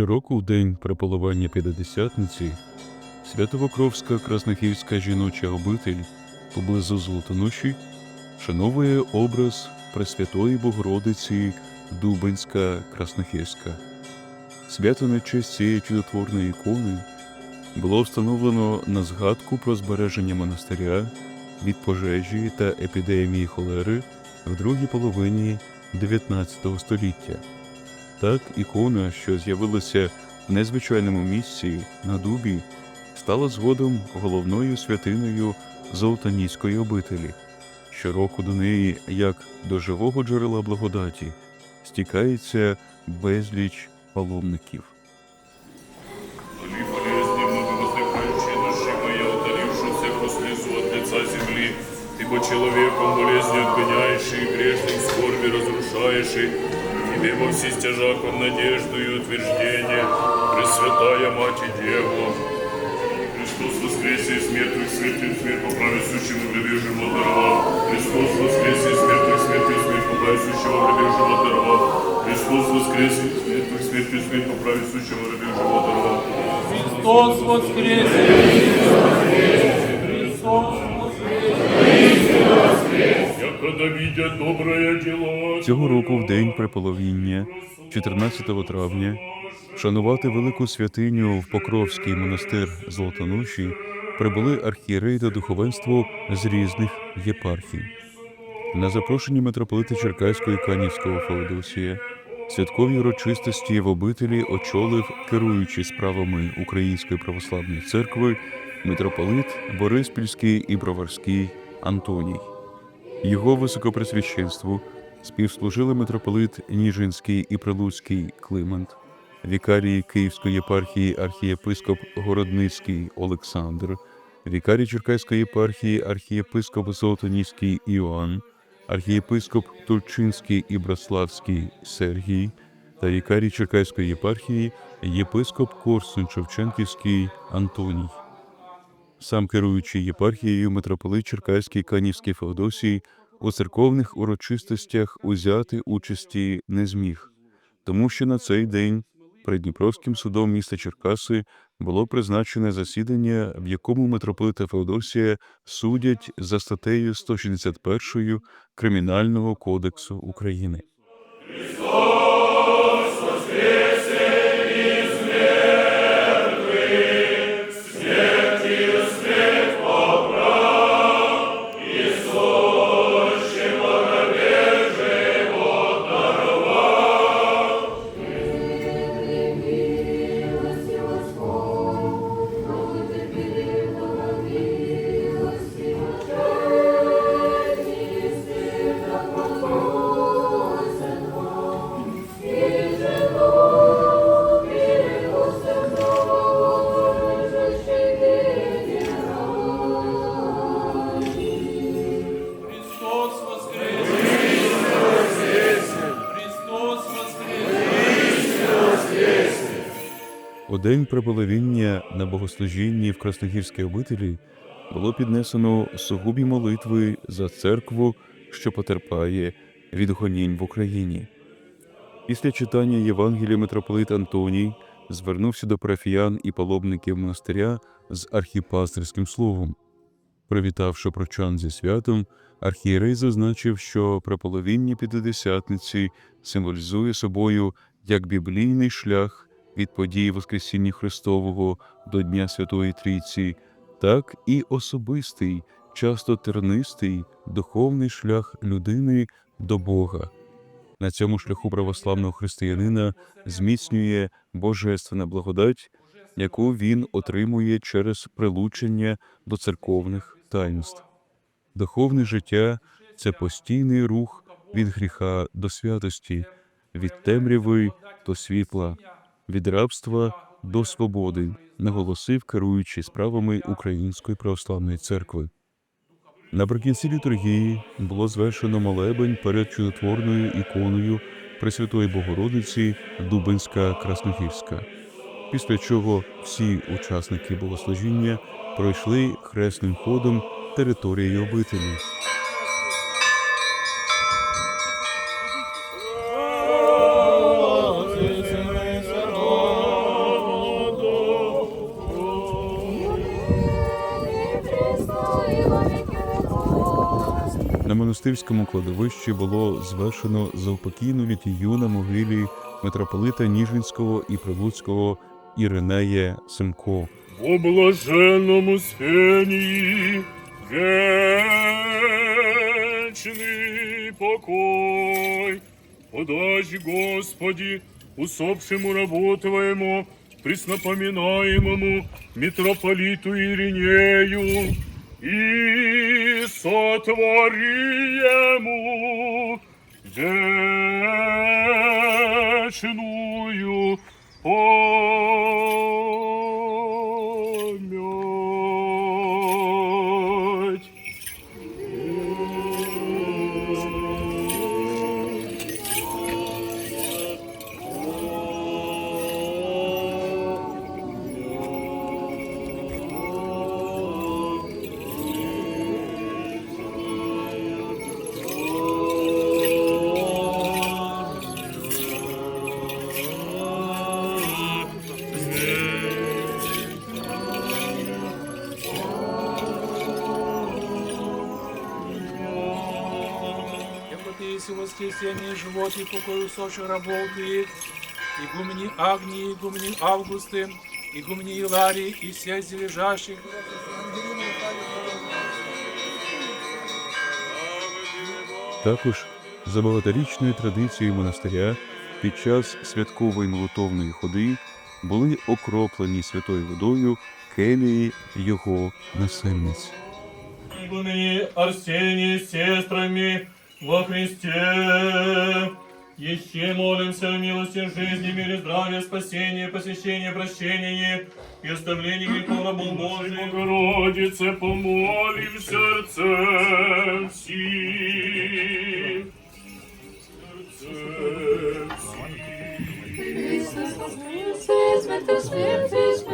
Щороку в день приполивання П'ятидесятниці Святовокровська Краснохівська жіноча обитель поблизу Золотоноші вшановує образ Пресвятої Богородиці Дубенська Краснохівська. Свято на честь цієї чудотворної ікони було встановлено на згадку про збереження монастиря від пожежі та епідемії холери в другій половині 19 століття. Так, ікона, що з'явилася в незвичайному місці на дубі, стала згодом головною святиною Золотаніської обителі. Щороку до неї, як до живого джерела благодаті, стікається безліч паломників. Боли болезни, много воздыхающие души мои, удалившиеся по слезу от лица земли, Ты по человеком болезни отгоняющий, грешных скорби разрушающий, Тебе во все стяжаком надежду и утверждение, Пресвятая Мать и Дева. Христос воскресе из мертвых, смертью смерть поправит сущему гребе живот даровал. Христос воскресе из мертвых, смертью смерть поправит сущего гребе живот даровал. Христос воскресе из мертвых, смертью смерть поправит сущего гребе живот даровал. Христос воскресе! Христос Як когда видят доброе дело, Цього року, в день приполовіння, 14 травня, вшанувати велику святиню в Покровський монастир Золотоноші прибули архієреї та духовенство з різних єпархій. На запрошення митрополита Черкаського і Канівського Феодосія святкові урочистості в обителі очолив керуючий справами Української православної церкви митрополит Бориспільський і Броварський Антоній. Його високопресвященству співслужили митрополит Ніжинський і Прилуцький Климент, вікарії Київської єпархії архієпископ Городницький Олександр, вікарій Черкаської єпархії архієпископ Золотоніський Іоанн, архієпископ Турчинський і Браславський Сергій та вікарій Черкаської єпархії єпископ Корсун Шевченківський Антоній. Сам керуючий єпархією митрополит Черкаський Канівський Феодосій у церковних урочистостях узяти участі не зміг, тому що на цей день Придніпровським судом міста Черкаси було призначене засідання, в якому митрополита Феодосія судять за статтею 161 Кримінального кодексу України. Христос день приболевіння на богослужінні в Красногірській обителі було піднесено сугубі молитви за церкву, що потерпає від гонінь в Україні. Після читання Євангелія митрополит Антоній звернувся до парафіян і паломників монастиря з архіпастерським словом. Привітавши прочан зі святом, архієрей зазначив, що приполовіння П'ятидесятниці символізує собою як біблійний шлях від події Воскресіння Христового до Дня Святої Трійці, так і особистий, часто тернистий духовний шлях людини до Бога. На цьому шляху православного християнина зміцнює божественна благодать, яку він отримує через прилучення до церковних таїнств. Духовне життя це постійний рух від гріха до святості, від темряви до світла, від рабства до свободи, наголосив керуючий справами Української православної церкви. Наприкінці літургії було звершено молебень перед чудотворною іконою Пресвятої Богородиці Дубинська Красногірська, після чого всі учасники богослужіння пройшли хресним ходом територією обителі. На монастирському кладовищі було звершено заупокійну літію на могилі митрополита Ніжинського і Прилуцького Іринея Семко. О блаженному спении вечный покой. Подай, Господи, усопшему рабу Твоему, митрополиту Иринею, и сотвори ему вечную память. Есть воскресенье, живот и покой усопших рабов твоих, игумени Агнии, игумени Августы, игумени Иларии и всех зележащих, Також за багаторічною традицією монастиря під час святкової молитовної ходи були окроплені святою водою келії його насельниць. Игумене сестрами во Христе. Еще молимся о милости жизни, мире, здравия, спасения, посвящения, прощения и оставлении грехов рабов Божьих. Богородице, помолим сердцем. Сердцем. Христос, возмездие, смерть, смерть,